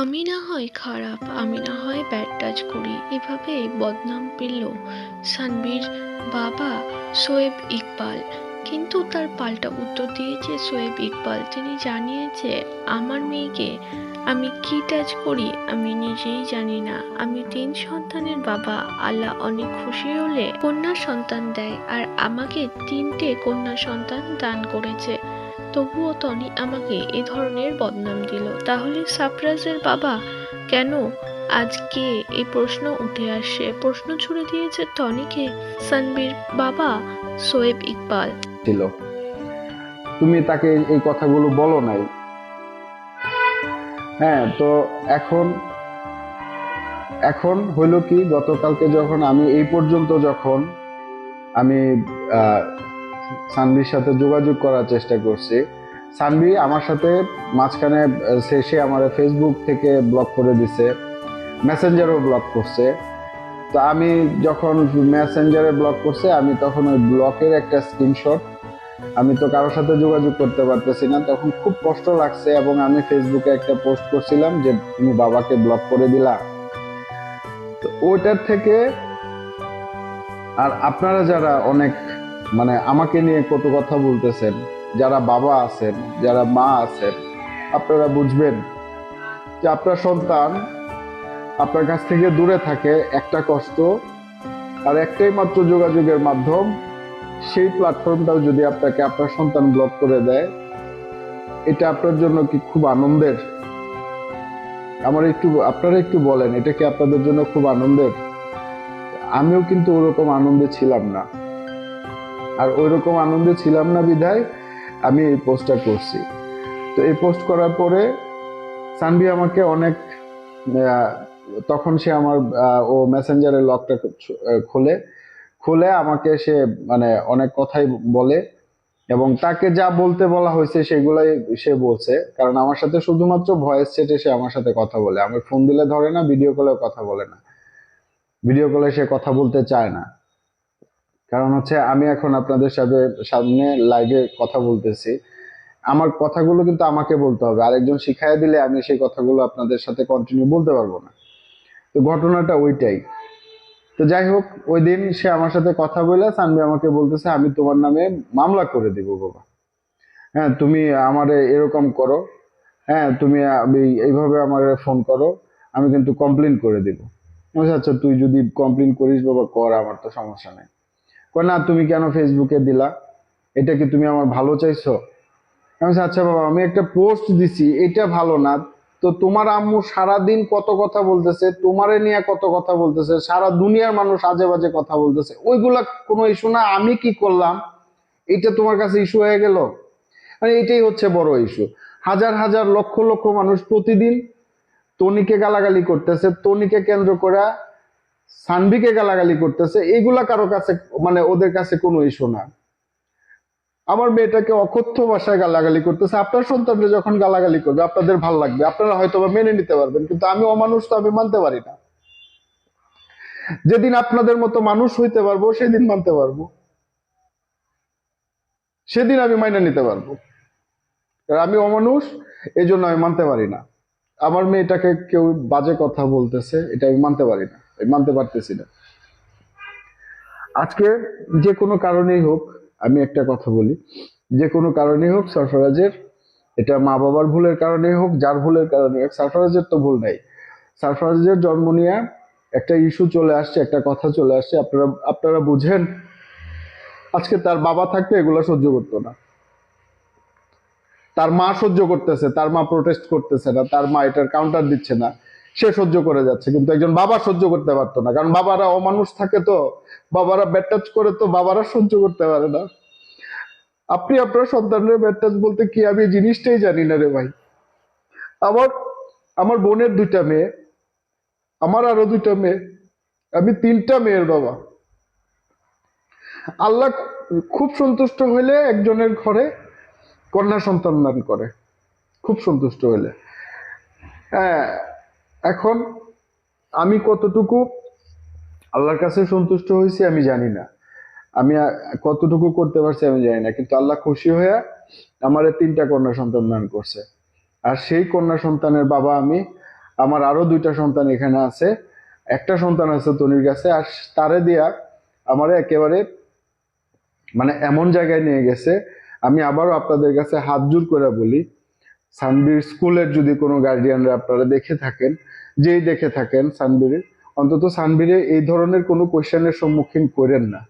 আমি না হয় খারাপ, আমি না হয় ব্যাড টাচ করি। এভাবে বদনাম পেল সানভীর বাবা সোয়েব ইকবাল। কিন্তু তার পাল্টা উত্তর দিয়েছে সোয়েব ইকবাল। তিনি জানিয়েছে, আমার মেয়েকে আমি কি টাচ করি আমি নিজেই জানি না। আমি তিন সন্তানের বাবা, আল্লাহ অনেক খুশি হলে কন্যা সন্তান দেয়। আর আমাকে তিনটে কন্যা সন্তান দান করেছে। তবুও টনি আমাকে এ ধরনের বদনাম দিল। তাহলে সারপ্রাইজের বাবা কেন আজকে এই প্রশ্ন উঠে আসে? প্রশ্ন ছুড়ে দিয়েছে টনিকে সানবীর বাবা শোয়েব ইকবাল। ছিল। তুমি তাকে এই কথাগুলো বলো নাই। হ্যাঁ তো এখন এখন হইল কি, গতকালকে যখন আমি, এই পর্যন্ত যখন আমি আহ, সানভির সাথে যোগাযোগ করার চেষ্টা করছি। সানভি আমার সাথে মাঝখানে সে আমার ফেসবুক থেকে ব্লক করে দিছে মেসেঞ্জারও ব্লক করছে। তো আমি যখন মেসেঞ্জারে ব্লক করছে আমি তখন ওই ব্লকের একটা স্ক্রিনশট আমি তো কারোর সাথে যোগাযোগ করতে পারতেছি না তখন খুব কষ্ট লাগছে এবং আমি ফেসবুকে একটা পোস্ট করছিলাম যে তুমি বাবাকে ব্লক করে দিলা। তো ওইটার থেকে আর আপনারা যারা অনেক মানে আমাকে নিয়ে কত কথা বলতেছেন, যারা বাবা আছেন, যারা মা আছেন, আপনারা বুঝবেন যে আপনার সন্তান আপনার কাছ থেকে দূরে থাকে একটা কষ্ট আর একটাই মাত্র যোগাযোগের মাধ্যম, সেই প্ল্যাটফর্মটাও যদি আপনাকে আপনার সন্তান ব্লক করে দেয়, এটা আপনার জন্য কি খুব আনন্দের? আমার একটু, আপনারা একটু বলেন, এটা কি আপনাদের জন্য খুব আনন্দের? আমিও কিন্তু ওরকম আনন্দে ছিলাম না। আর ওইরকম আনন্দে ছিলাম না বিধায় আমি এই পোস্টটা করছি। তো এই পোস্ট করার পরে সানভি আমাকে অনেক তখন সে আমার ও মেসেঞ্জারের লকটা খোলে। খুলে আমাকে সে মানে অনেক কথাই বলে এবং তাকে যা বলতে বলা হয়েছে সেগুলাই সে বলছে। কারণ আমার সাথে শুধুমাত্র ভয়েস চ্যাটে সে আমার সাথে কথা বলে। আমার ফোন দিলে ধরে না ভিডিও কলেও কথা বলে না। ভিডিও কলে সে কথা বলতে চায় না। কারণ হচ্ছে আমি এখন আপনাদের সাথে সামনে লাইভে কথা বলতেছি। আমার কথাগুলো কিন্তু আমাকে বলতে হবে। আরেকজন শিখাইয়া দিলে আমি সেই কথাগুলো আপনাদের সাথে কন্টিনিউ বলতে পারব না। তো ঘটনাটা ওইটাই। তো যাই হোক, ওই দিন সে আমার সাথে কথা বলে সানবি আমাকে বলতেছে, আমি তোমার নামে মামলা করে দিব বাবা। হ্যাঁ তুমি আমারে এরকম করো। হ্যাঁ তুমি এইভাবে আমার ফোন করো। আমি কিন্তু কমপ্লেন করে দিব। আমি আচ্ছা তুই যদি কমপ্লেন করিস বাবা, কর, আমার তো সমস্যা নেই। না, তুমি কেন ফেসবুকে দিলা? এটা কি তুমি আমার ভালো চাইছো? আমি আচ্ছা বাবা, আমি একটা পোস্ট দিছি, এটা ভালো না। তো তোমার আম্মু সারাদিন কত কথা বলতেছে, তোমারে নিয়ে কত কথা বলতেছে, সারা দুনিয়ার মানুষ আজে বাজে কথা বলতেছে। ওইগুলা কোনো ইস্যু না, আমি কি করলাম? এটা তোমার কাছে ইস্যু হয়ে গেল? মানে এটাই হচ্ছে বড় ইস্যু হাজার হাজার লক্ষ লক্ষ মানুষ প্রতিদিন তনিকে গালাগালি করতেছে, তনিকে কেন্দ্র করে সানভিকে গালাগালি করতেছে, এগুলা কারও কাছে মানে ওদের কাছে কোনো ইস্যু না। আমার মেয়েটাকে অকথ্য ভাষায় গালাগালি করতেছে, আপনার সন্তানরা যখন গালাগালি করবে, আপনাদের ভালো লাগবে, আপনারা হয়তো মেনে নিতে পারবেন, কিন্তু আমি অমানুষ তো আমি মানতে পারি না। যেদিন আপনাদের মতো মানুষ হইতে পারব, সেদিন মানতে পারব। সেদিন আমি মাইনে নিতে পারব। আমি অমানুষ এই জন্য আমি মানতে পারি না। আমার মেয়েটাকে কেউ বাজে কথা বলতেছে, এটা আমি মানতে পারি না। মানতে পারতেছি না। আজকে যে কোনো কারণেই হোক, আমি একটা কথা বলি, যে কোনো কারণেই হোক, সরফরাজের এটা মা বাবার ভুলের কারণে হোক, যার ভুলের কারণে হোক, সরফরাজের তো ভুল নাই। সরফরাজের জন্ম নিয়ে একটা ইস্যু চলে আসছে, একটা কথা চলে আসছে, আপনারা আপনারা বুঝেন, আজকে তার বাবা থাকতে এগুলো সহ্য করতো না। তার মা সহ্য করতেছে, তার মা প্রোটেস্ট করতেছে না, তার মা এটার কাউন্টার দিচ্ছে না। সে সহ্য করে যাচ্ছে, কিন্তু একজন বাবা সহ্য করতে পারতো না। কারণ বাবারা অমানুষ থাকে তো, বাবারা ব্যাটাচ করে তো বাবারা সহ্য করতে পারে না। আপনি আপনার সন্তানের ব্যাটাচ বলতে কি? আমি জিনিসটাই জানি না রে ভাই। আমার আমার বোনের দুইটা মেয়ে, আমার আরও দুইটা মেয়ে, আমি তিনটা মেয়ের বাবা। আল্লাহ খুব সন্তুষ্ট হইলে একজনের ঘরে কন্যা সন্তান দান করে। খুব সন্তুষ্ট হইলে। হ্যাঁ এখন আমি কতটুকু আল্লাহর কাছে সন্তুষ্ট হয়েছি আমি জানি না। আমি কতটুকু করতে পারছি আমি জানি না, কিন্তু আল্লাহ খুশি হয়ে আমার তিনটা কন্যা সন্তান দান করছে। আর সেই কন্যা সন্তানের বাবা আমি, আমার আরও দুইটা সন্তান এখানে আছে। একটা সন্তান আছে তনির কাছে, আর তারে দিয়া আমার একেবারে মানে এমন জায়গায় নিয়ে গেছে। আমি আবারও আপনাদের কাছে হাত জোর করে বলি সানবীর স্কুলের যদি কোনো গার্ডিয়ানরা আপনারা দেখে থাকেন, যেই দেখে থাকেন সানবির অন্তত সানবিরে এই ধরনের কোনো কোয়েশ্চেনের সম্মুখীন করেন না।